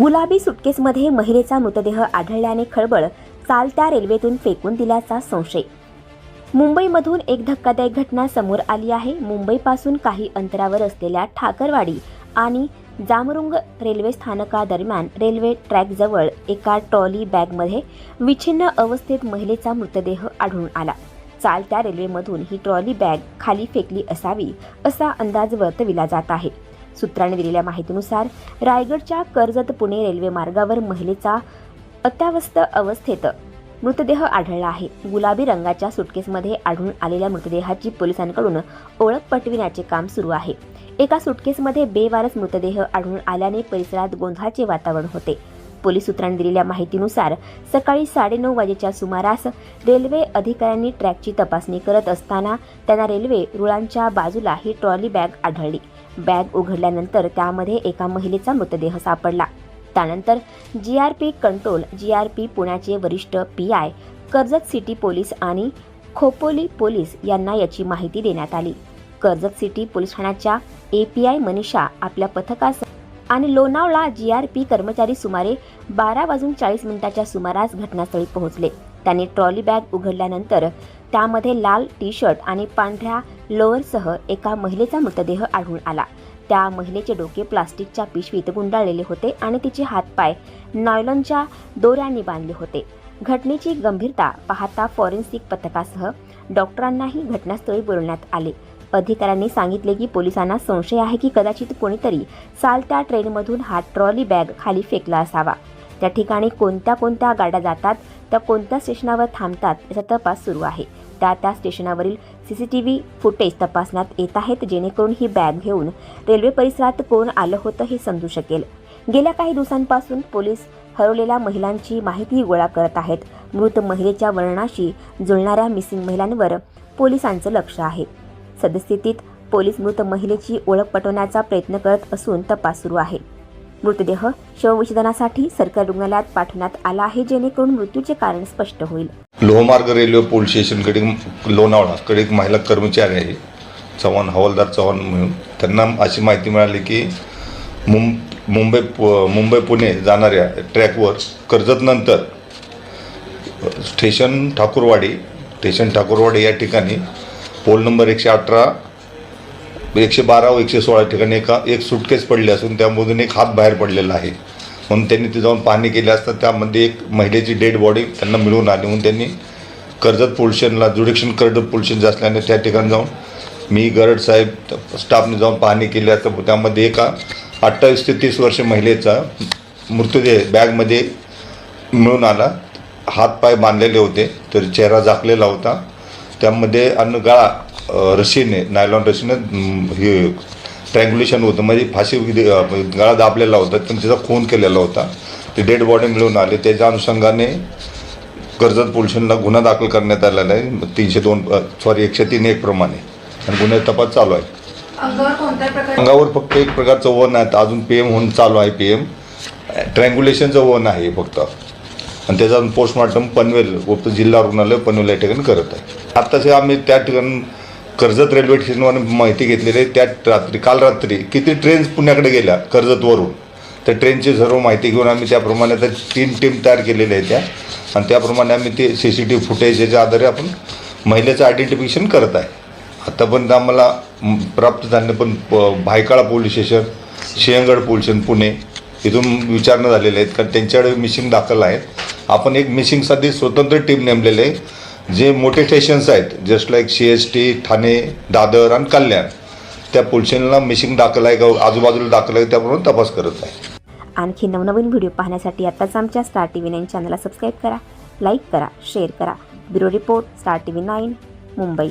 गुलाबी सुटकेसमध्ये महिलेचा मृतदेह आढळल्याने खळबळ चालत्या रेल्वेतून फेकून दिल्याचा संशय. मुंबईमधून एक धक्कादायक घटना समोर आली आहे. मुंबईपासून काही अंतरावर असलेल्या ठाकरवाडी आणि जामरुंग रेल्वे स्थानकादरम्यान रेल्वे ट्रॅकजवळ एका ट्रॉली बॅगमध्ये विच्छिन्न अवस्थेत महिलेचा मृतदेह आढळून आला. चालत्या रेल्वेमधून ही ट्रॉली बॅग खाली फेकली असावी असा अंदाज वर्तविला जात आहे. सूत्रांनी दिलेल्या माहितीनुसार रायगडच्या कर्जत पुणे रेल्वे मार्गावर महिलेचा अत्यावस्थ अवस्थेत मृतदेह आढळला आहे. गुलाबी रंगाच्या सुटकेसमध्ये आढळून आलेल्या मृतदेहाची पोलिसांकडून ओळख पटविण्याचे काम सुरू आहे. एका सुटकेसमध्ये बेवारस मृतदेह आढळून आल्याने परिसरात गोंधळाचे वातावरण होते. पोलीस सूत्रांनी दिलेल्या माहितीनुसार सकाळी साडेनऊ वाजेच्या सुमारास रेल्वे अधिकाऱ्यांनी ट्रॅकची तपासणी करत असताना त्यांना रेल्वे रुळांच्या बाजूला ही ट्रॉली बॅग आढळली. बॅग उघडल्यानंतर त्यामध्ये एका महिलेचा मृतदेह सापडला. त्यानंतर G R P control G R P पुण्याचे वरिष्ठ P I Karjat city police आणि खोपोली पोलीस यांना याची माहिती देण्यात आली. कर्जत सिटी पोलीस ठाण्याच्या ए पी आय मनीषा आपल्या पथकास आणि लोणावळा जी आर पी कर्मचारी सुमारे बारा वाजून चाळीस मिनिटाच्या सुमारास घटनास्थळी पोहोचले. त्यांनी ट्रॉली बॅग उघडल्यानंतर त्यामध्ये लाल टी शर्ट आणि पांढऱ्या लोअरसह एका महिलेचा मृतदेह आढळून आला. त्या महिलेचे डोके प्लास्टिकच्या पिशवीत गुंडाळलेले होते आणि तिचे हातपाय नॉयलॉनच्या दोऱ्यांनी बांधले होते. घटनेची गंभीरता पाहता फॉरेन्सिक पथकासह डॉक्टरांनाही घटनास्थळी बोलवण्यात आले. अधिकाऱ्यांनी सांगितले की पोलिसांना संशय आहे की कदाचित कोणीतरी चालत्या ट्रेनमधून हा ट्रॉली बॅग खाली फेकला असावा. त्या ठिकाणी कोणत्या कोणत्या गाड्या जातात त्या कोणत्या स्टेशनावर थांबतात याचा तपास सुरू आहे. त्या त्या स्टेशनावरील C C T V footage तपासण्यात येत आहेत जेणेकरून ही बॅग घेऊन रेल्वे परिसरात कोण आलं होतं हे समजू शकेल. गेल्या काही दिवसांपासून पोलीस हरवलेल्या महिलांची माहिती गोळा करत आहेत. मृत महिलेच्या वर्णाशी जुळणाऱ्या मिसिंग महिलांवर पोलिसांचं लक्ष आहे. सद्यस्थितीत पोलीस मृत महिलेची ओळख पटवण्याचा प्रयत्न करत असून तपास सुरू आहे. मृतदेह शवविच्छेदनासाठी सरकारी रुग्णालयात पाठवण्यात आला आहे जेणेकरून मृत्यूचे कारण स्पष्ट होईल. लोहमार्ग रेल्वे पोलीस स्टेशनकडे लोणावळाकडे एक महिला कर्मचारी आहे चव्हाण हवालदार चव्हाण म्हणून. त्यांना अशी माहिती मिळाली की मुं मुंबई पु- मुंबई पुणे जाणाऱ्या ट्रॅकवर कर्जतनंतर स्टेशन ठाकूरवाडी स्टेशन ठाकूरवाडी या ठिकाणी पोल नंबर एकशे अठरा म्हणजे एकशे बारा व एकशे सोळा ठिकाणी एका एक सुटकेस पडले असून त्यामधून एक हात बाहेर पडलेला आहे. म्हणून त्यांनी ते जाऊन पाहणी केली असता त्यामध्ये एक महिलेची डेड बॉडी त्यांना मिळून आली. म्हणून त्यांनी कर्जत पोल्शनला जुडिक्शन कर्जत पोल्शन असल्याने त्या ठिकाणी जाऊन मी गरड साहेब स्टाफने जाऊन पाहणी केली असता. त्यामध्ये एका अठ्ठावीस ते तीस वर्ष महिलेचा मृतदेह बॅगमध्ये मिळून आला. हातपाय बांधलेले होते तर चेहरा झाकलेला होता. त्यामध्ये अन्न गळा रशीने नायलॉन रशीने हे ट्रँग्युलेशन होतं. म्हणजे फाशी अ, गळा दाबलेला होता. त्यांनी त्याचा खून केलेला होता. ते डेड बॉडी मिळून आले. त्याच्या अनुषंगाने कर्जत पोलिसांना गुन्हा दाखल करण्यात आलेला आहे. तीनशे दोन सॉरी एकशे तीन एक प्रमाणे. आणि गुन्ह्याचा तपास चालू आहे. अंगावर फक्त एक प्रकारचं वन आहे. अजून पी एम होऊन चालू आहे पी एम ट्रँग्युलेशनचं वन आहे फक्त. आणि त्याचा पोस्टमॉर्टम पनवेल जिल्हा रुग्णालय पनवेल या ठिकाणी करत आहे. आत्ताचे आम्ही त्या ठिकाणी कर्जत रेल्वे स्टेशनवर माहिती घेतलेली आहे. त्यात रात्री काल रात्री किती ट्रेन्स पुण्याकडे गेल्या कर्जतवरून? त्या ट्रेनची सर्व माहिती घेऊन आम्ही त्याप्रमाणे त्या तीन टीम तयार केलेल्या आहेत त्या. आणि त्याप्रमाणे आम्ही ते सी सी टी व्ही फुटेजच्या आधारे आपण महिलेचं आयडेंटिफिकेशन करत आहे. आतापर्यंत आम्हाला प्राप्त झाले पण प- police station Sinhagad police station Pune इथून विचारणं झालेले आहेत. कारण त्यांच्याकडे मिसिंग दाखल आहेत. आपण एक मिसिंगसाठी स्वतंत्र टीम नेमलेली आहे. जे मोठे स्टेशन्स आहेत just like C S T Thane Dadar आणि कल्याण त्या पोलिसांना मिसिंग दाखल आहे का आजूबाजूला दाखल आहे त्याप्रमाणे तपास करत आहे. आणखी नवनवीन व्हिडिओ पाहण्यासाठी आताच आमच्या स्टार टी व्ही नाईन चॅनलला सबस्क्राईब करा लाईक करा शेअर करा. Bureau report star T V nine Mumbai.